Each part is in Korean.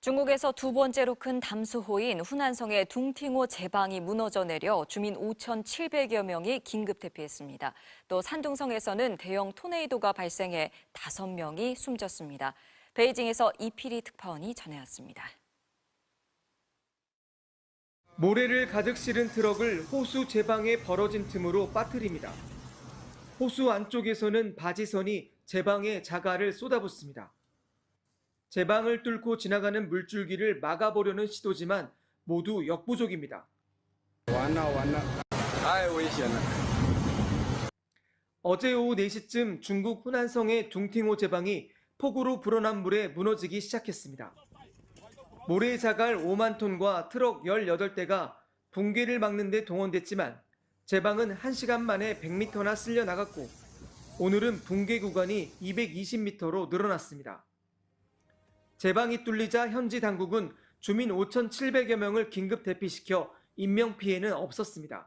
중국에서 두 번째로 큰 담수호인 후난성의 둥팅호 제방이 무너져 내려 주민 5,700여 명이 긴급 대피했습니다. 또 산둥성에서는 대형 토네이도가 발생해 5명이 숨졌습니다. 베이징에서 이피리 특파원이 전해왔습니다. 모래를 가득 실은 트럭을 호수 제방에 벌어진 틈으로 빠뜨립니다. 호수 안쪽에서는 바지선이 제방에 자갈을 쏟아붓습니다. 제 방을 뚫고 지나가는 물줄기를 막아보려는 시도지만 모두 역부족입니다. 왔나 왔나. 아이 위험해. 어제 오후 4시쯤 중국 후난성의 둥팅호 제방이 폭우로 불어난 물에 무너지기 시작했습니다. 모래 자갈 5만 톤과 트럭 18대가 붕괴를 막는 데 동원됐지만 제방은 1시간 만에 100m나 쓸려 나갔고 오늘은 붕괴 구간이 220m로 늘어났습니다. 제방이 뚫리자 현지 당국은 주민 5,700여 명을 긴급 대피시켜 인명 피해는 없었습니다.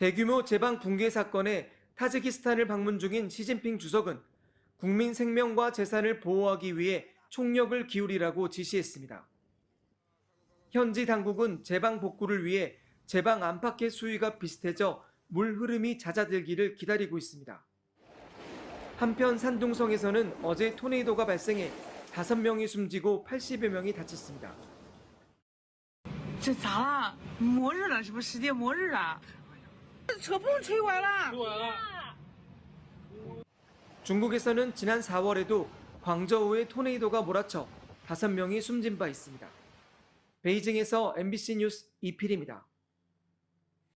대규모 제방 붕괴 사건에 타지키스탄을 방문 중인 시진핑 주석은 국민 생명과 재산을 보호하기 위해 총력을 기울이라고 지시했습니다. 현지 당국은 제방 복구를 위해 제방 안팎의 수위가 비슷해져 물 흐름이 잦아들기를 기다리고 있습니다. 한편 산둥성에서는 어제 토네이도가 발생해 5명이 숨지고 80여 명이 다쳤습니다. 这咋了？末日了，是不是世界末日了？车棚吹歪了。 중국에서는 지난 4월에도 광저우에 토네이도가 몰아쳐 5명이 숨진 바 있습니다. 베이징에서 MBC 뉴스 이필입니다.